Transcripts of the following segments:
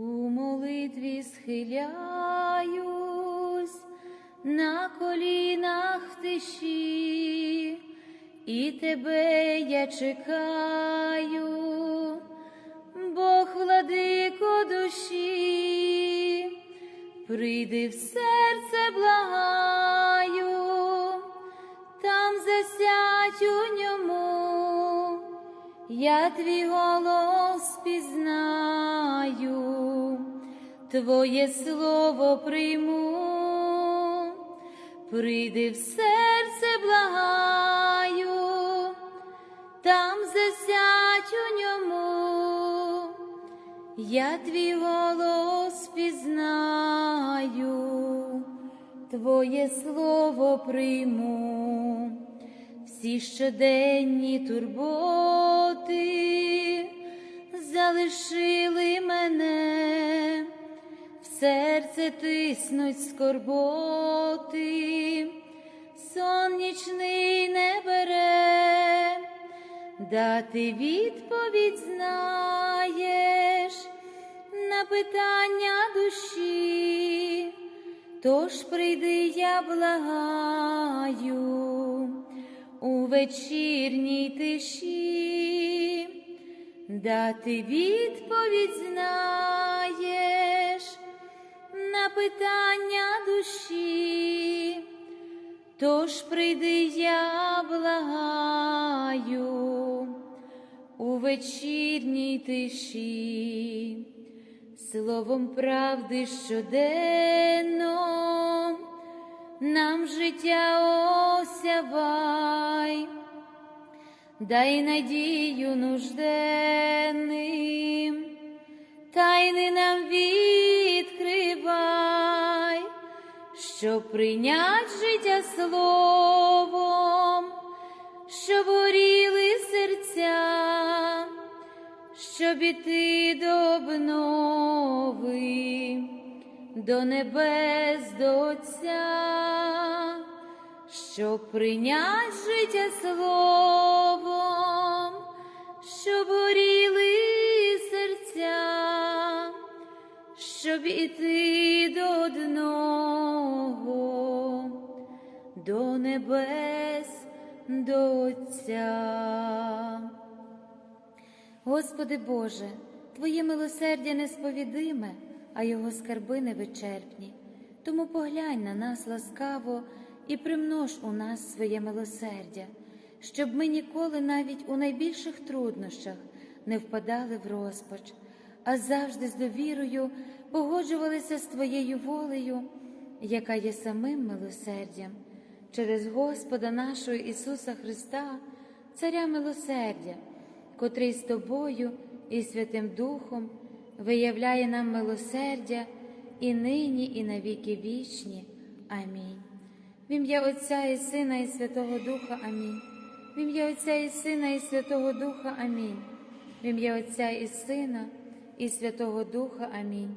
У молитві схиляюсь на колінах тиші, і тебе я чекаю, Бог владико душі, прийди в серце благаю, там засядь у ньому, я твій голос пізнаю, Твоє слово прийму, прийди в серце благаю, там засядь у ньому, я твій голос пізнаю, Твоє слово прийму, всі щоденні турботи залишили мене, серце тиснуть скорботи, сон нічний не бере, дати відповідь знаєш на питання душі, тож прийди, я благаю у вечірній тиші, дати відповідь знаєш на питання душі, тож прийди, я благаю у вечірній тиші, словом правди щоденно нам життя осявай, дай надію нужденним, тайни нам відкривай, щоб прийнять життя словом, щоб горіли серця, щоб іти до обнови, до небес до Отця, щоб прийнять життя словом, щоб іти до одного, до небес до Отця. Господи Боже, Твоє милосердя несповідиме, а Його скарби невичерпні. Тому поглянь на нас ласкаво і примнож у нас своє милосердя, щоб ми ніколи навіть у найбільших труднощах не впадали в розпач, а завжди з довірою погоджувалися з Твоєю волею, яка є самим милосердям, через Господа нашого Ісуса Христа, Царя милосердя, котрий з Тобою і Святим Духом виявляє нам милосердя і нині, і на віки вічні. Амінь. В ім'я Отця і Сина, і Святого Духа Амінь. В ім'я Отця і Сина, і Святого Духа Амінь. В ім'я Отця і Сина, і Святого Духа Амінь.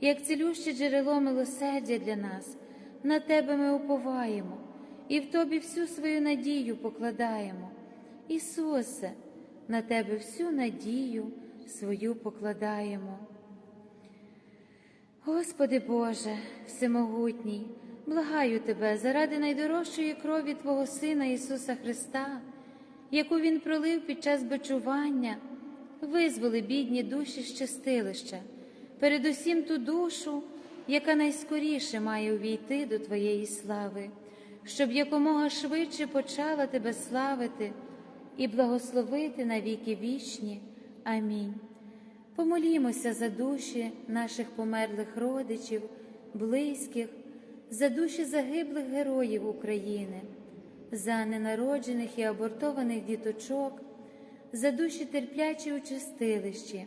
як цілюще джерело милосердя для нас, на Тебе ми уповаємо і в Тобі всю свою надію покладаємо. Ісусе, на Тебе всю надію свою покладаємо. Господи Боже, Всемогутній, благаю Тебе заради найдорожчої крові Твого Сина Ісуса Христа, яку Він пролив під час бичування, визволи бідні душі з чистилища, передусім ту душу, яка найскоріше має увійти до Твоєї слави, щоб якомога швидше почала Тебе славити і благословити на віки вічні. Амінь. Помолімося за душі наших померлих родичів, близьких, за душі загиблих героїв України, за ненароджених і абортованих діточок, за душі терплячі у чистилищі,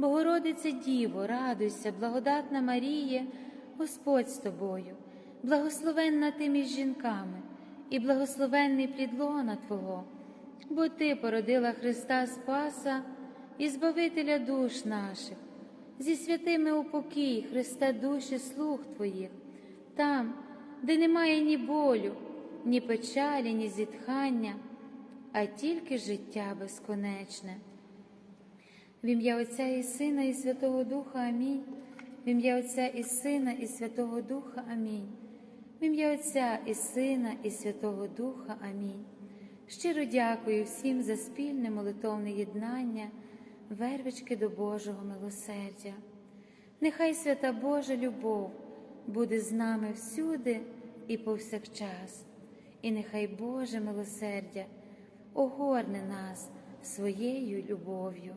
Богородице Діво, радуйся, благодатна Маріє, Господь з тобою, благословенна ти між жінками, і благословенний плід лона Твого бо Ти породила Христа Спаса і Збавителя душ наших, зі святими упокій Христа душі слуг Твоїх, там, де немає ні болю, ні печалі, ні зітхання, а тільки життя безконечне. В ім'я Отця і Сина, і Святого Духа Амінь. В ім'я Отця і Сина, і Святого Духа Амінь. В ім'я Отця і Сина, і Святого Духа Амінь. Щиро дякую всім за спільне молитовне єднання, вервички до Божого милосердя. Нехай свята Божа любов, буде з нами всюди і повсякчас. І нехай Боже милосердя огорне нас своєю любов'ю.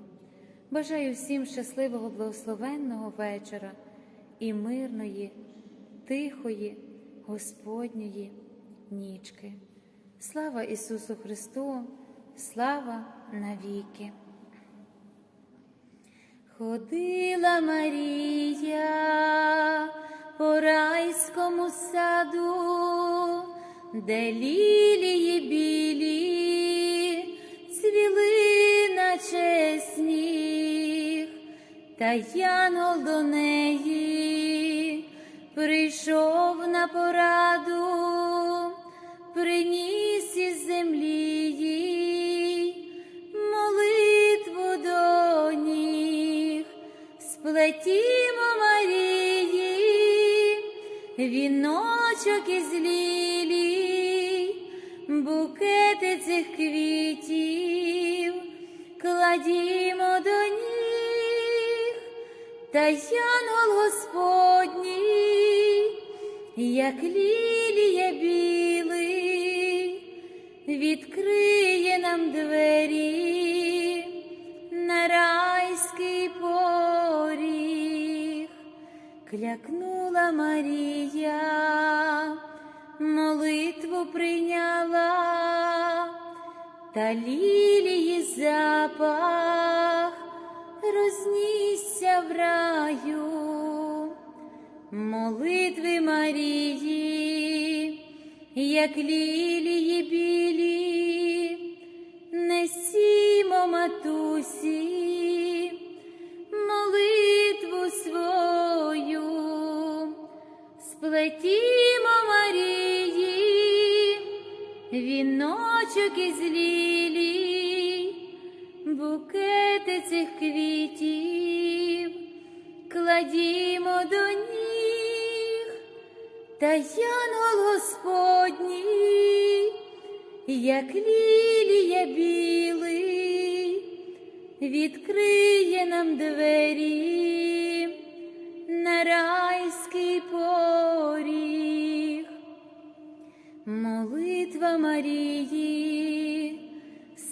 Бажаю всім щасливого, благословенного вечора і мирної, тихої, Господньої нічки. Слава Ісусу Христу, слава навіки. Ходила Марія по райському саду, де лілії білі та янгол до неї прийшов на пораду, приніс із землі їй молитву до ніг, сплетімо Марії, віночок із лілій, букети цих квітів, кладімо до та янгол Господній, як лілія білий, відкриє нам двері на райський поріг, клякнула Марія, молитву прийняла, та лілії запах рознісся в раю, молитви Марії, як лілії білі, несімо матусі, молитву свою, сплетімо Марії, віночок із лілій, букети цих квітів, кладімо до ніг, та янгол Господній, як лілія білий, відкриє нам двері на райський поріг. Молитва Марії,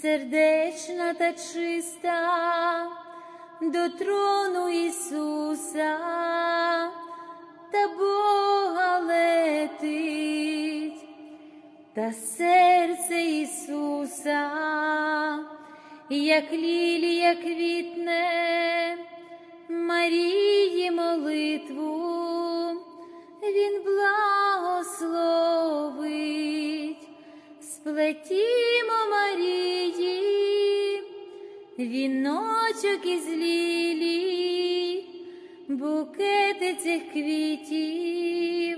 сердечна та чиста, до трону Ісуса. Та Бога летить, та серце Ісуса, як лілія квітне, Марії молитву, Він благословить, сплетімо віночок із лілій, букети цих квітів,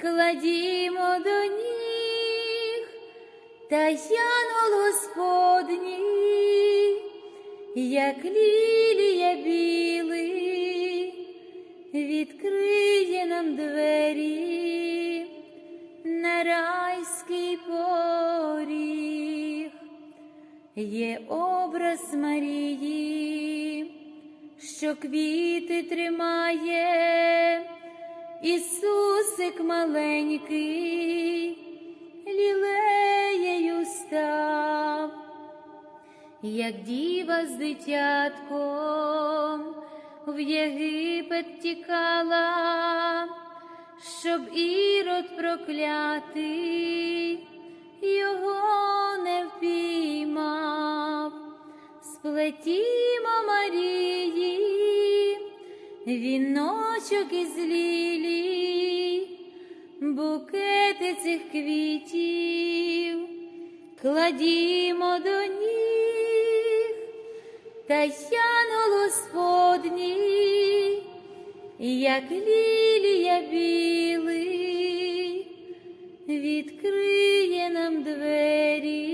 кладімо до ніг, та янгол Господній, як лілія білий, відкриє нам двері на райський поріг. Є образ Марії, що квіти тримає, Ісусик маленький, лілеєю став, як діва з дитятком в Єгипет тікала, щоб ірод проклятий його не впіймав, сплетімо Марії, віночок із лілій, букети цих квітів, кладімо до ніг, та янгол Господній, як лілія білий, відкриє нам двері